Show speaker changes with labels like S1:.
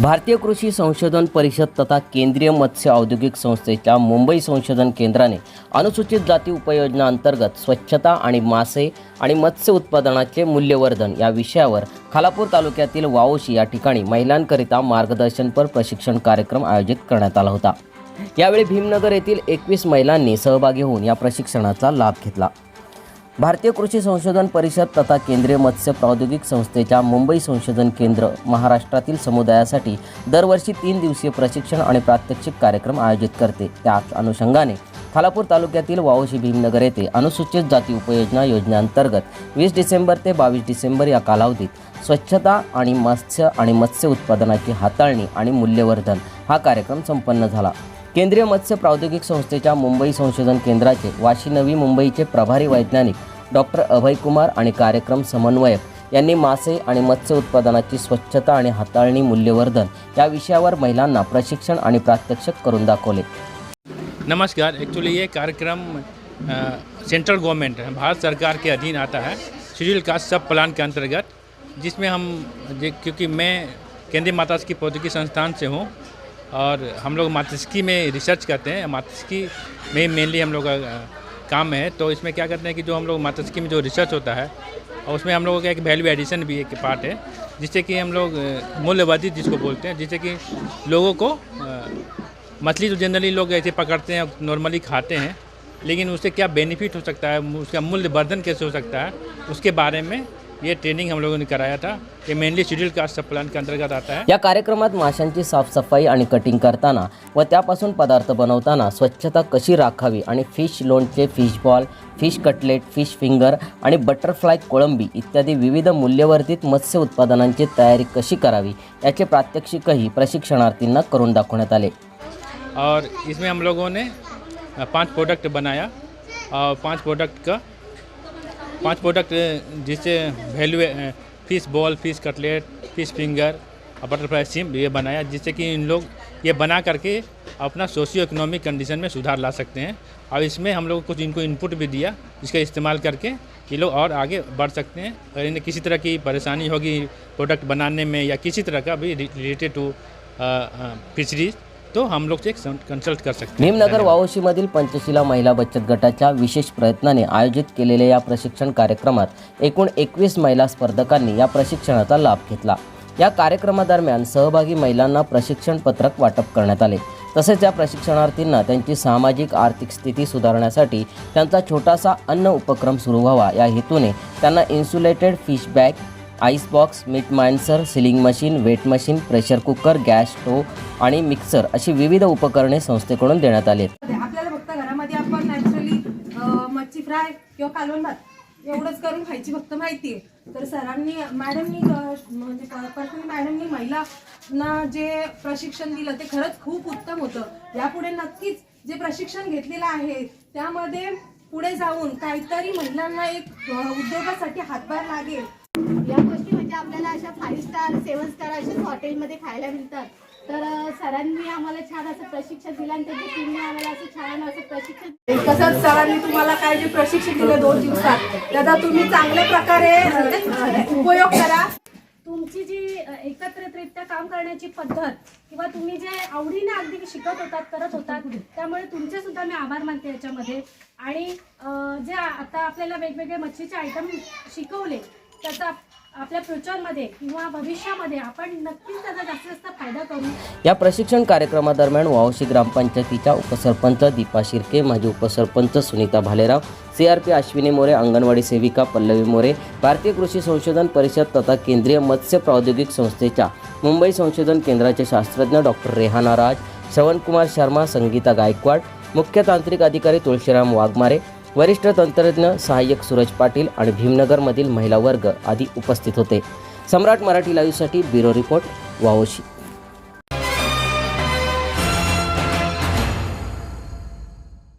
S1: भारतीय कृषी संशोधन परिषद तथा केंद्रीय मत्स्य औद्योगिक संस्थेच्या मुंबई संशोधन केंद्राने अनुसूचित जाती उपयोजना अंतर्गत स्वच्छता आणि मासे आणि मत्स्य उत्पादनाचे मूल्यवर्धन या विषयावर खालापूर तालुक्यातील वाओशी या ठिकाणी महिलांकरिता मार्गदर्शनपर प्रशिक्षण कार्यक्रम आयोजित करण्यात आला होता. यावेळी भीमनगर येथील एकवीस महिलांनी सहभागी होऊन या प्रशिक्षणाचा लाभ घेतला. भारतीय कृषी संशोधन परिषद तथा केंद्रीय मत्स्य प्रौद्योगिक संस्थेच्या मुंबई संशोधन केंद्र महाराष्ट्रातील समुदायासाठी दरवर्षी तीन दिवसीय प्रशिक्षण आणि प्रात्यक्षिक कार्यक्रम आयोजित करते. त्याच अनुषंगाने खालापूर तालुक्यातील वावशी भीमनगर येथे अनुसूचित जाती उपयोजना योजनेअंतर्गत वीस डिसेंबर ते बावीस डिसेंबर या कालावधीत स्वच्छता आणि मत्स्य आणि मत्स्य उत्पादनाची हाताळणी आणि मूल्यवर्धन हा कार्यक्रम संपन्न झाला. केंद्रीय मत्स्य प्रौद्योगिक संस्थेच्या मुंबई संशोधन केंद्राचे वाशी नवी मुंबईचे प्रभारी वैज्ञानिक डॉक्टर अभय कुमार आणि कार्यक्रम समन्वयक यांनी मासे आणि मत्स्य उत्पादनाची स्वच्छता आणि हाताळणी मूल्यवर्धन या विषयावर महिलांना प्रशिक्षण आणि प्रात्यक्षिक करून दाखवले.
S2: नमस्कार. एक्चुअली ये कार्यक्रम सेंट्रल गवर्नमेंट भारत सरकार के अधीन आता है। शेड्यूल कास्ट सब प्लान के अंतर्गत जिसमें हम जे- क्योंकि मैं केंद्रीय मातास्की प्रौद्योगिकी संस्थान से हूँ और हम लोग मातस्की में रिसर्च करते हैं। मातस्की में मेनली हम लोग का काम है तो इसमें क्या करते हैं कि जो हम लोग मातस्की में जो रिसर्च होता है, और उसमें हम लोगों का एक वैल्यू एडिशन भी एक पार्ट है, जिससे कि हम लोग मूल्यवर्धित जिसको बोलते हैं, जिससे कि लोगों को मछली तो जनरली लोग ऐसे पकड़ते हैं नॉर्मली खाते हैं, लेकिन उससे क्या बेनिफिट हो सकता है, उसका मूल्य वर्धन कैसे हो सकता है, उसके बारे में ये ट्रेनिंग हम लोगों ने कराया था। ये mainly schedule caste sub plan के अंतर्गत आता है।
S1: या कार्यक्रमात माशांची साफसफाई आणि कटिंग करताना व त्यापासून पदार्थ बनवताना स्वच्छता कशी राखावी आणि फिश लोणचे fish ball fish cutlet fish finger आणि बटरफ्लाय कोळंबी इत्यादी विविध मूल्यवर्धित मत्स्य उत्पादनांची तयारी कशी करावी याचे प्रात्यक्षिकही प्रशिक्षणार्थींना करून दाखवण्यात आले.
S2: और इसमें हम लोगों ने पांच प्रोडक्ट बनाया। और पांच प्रोडक्ट का पाँच प्रोडक्ट जिससे value fish ball fish cutlet fish finger और बटरफ्लाई सिम ये बनाया, जिससे कि इन लोग ये बना करके अपना सोशियो इकोनॉमिक कंडीशन में सुधार ला सकते हैं। और इसमें हम लोग कुछ इनको इनपुट भी दिया इसका इस्तेमाल करके ये लोग और आगे बढ़ सकते हैं। अगर इन्हें किसी तरह की परेशानी होगी प्रोडक्ट बनाने में या किसी तरह का भी रिलेटेड टू फिशरीज तो हम लोग से कंसल्ट कर सकते
S1: भीमनगर वावशीमधील पंचशिला महिला बचत गटाच्या विशेष प्रयत्नाने आयोजित केलेल्या या प्रशिक्षण कार्यक्रमात एकूण एकवीस महिला स्पर्धकांनी या प्रशिक्षणाचा लाभ घेतला. या कार्यक्रमादरम्यान सहभागी महिलांना प्रशिक्षण पत्रक वाटप करण्यात आले. तसेच या प्रशिक्षणार्थींना त्यांची सामाजिक आर्थिक स्थिती सुधारण्यासाठी त्यांचा छोटासा अन्न उपक्रम सुरू व्हावा या हेतूने त्यांना insulated fish bag ice box meat mincer sealing machine weight machine pressure cooker gas stove आणि मिक्सर अशी विविध उपकरणे संस्थेकडून देण्यात आली आहेत.
S3: आपल्याला फक्त घरामध्ये आपण नॅचरली मच्छी फ्राय किंवा कालवण भात एवढंच करून खायची फक्त माहिती आहे तर सरांनी मॅडमनी म्हणजे पर्सनली मॅडमनी महिलांना जे प्रशिक्षण दिलं ते खरंच खूप उत्तम होतं. यापुढे नक्कीच जे प्रशिक्षण घेतलेलं आहे त्यामध्ये पुढे जाऊन काहीतरी महिलांना एक उद्योगासाठी हातभार लागेल.
S4: या गोष्टी म्हणजे आपल्याला अशा फाईव्ह स्टार सेवन स्टार अशाच हॉटेलमध्ये खायला मिळतात. तर सरांनी आम्हाला छान असं प्रशिक्षण दिलं आणि त्यांच्या टीमने आम्हाला असं छान असं प्रशिक्षण
S3: तसंच सरांनी तुम्हाला काय जे प्रशिक्षण दिलं दोन दिवसात त्याचा तुम्ही चांगल्या प्रकारे अं, उपयोग करा.
S5: तुमची जी एकत्रितरित्या काम करण्याची पद्धत किंवा तुम्ही जे आवडीने अगदी शिकत होतात करत होतात त्यामुळे तुमचे सुद्धा मी आभार मानते याच्यामध्ये. आणि जे आता आपल्याला वेगवेगळे मच्छीचे आयटम शिकवले त्याचा आपल्या फ्युचरमध्ये किंवा भविष्यामध्ये आपण नक्कीच त्याचा जास्तीत जास्त फायदा करू.
S1: या प्रशिक्षण कार्यक्रमादरम्यान वावशी ग्रामपंचायतीच्या उपसरपंच दीपा शिर्के माजी उपसरपंच Sunita Bhalerao C R P Ashwini More anganwadi सेविका पल्लवी मोरे भारतीय कृषी संशोधन परिषद तथा केंद्रीय मत्स्य प्रौद्योगिक संस्थेच्या मुंबई संशोधन केंद्राचे शास्त्रज्ञ डॉक्टर रेहाना राज श्रवणकुमार शर्मा संगीता गायकवाड मुख्य तांत्रिक अधिकारी तुळशीराम वाघमारे वरिष्ठ तंत्रज्ञ सहाय्यक सूरज पाटील आणि भीमनगरमधील महिला वर्ग आदी उपस्थित होते. सम्राट मराठी लाईव्हसाठी ब्युरो रिपोर्ट वावोशी.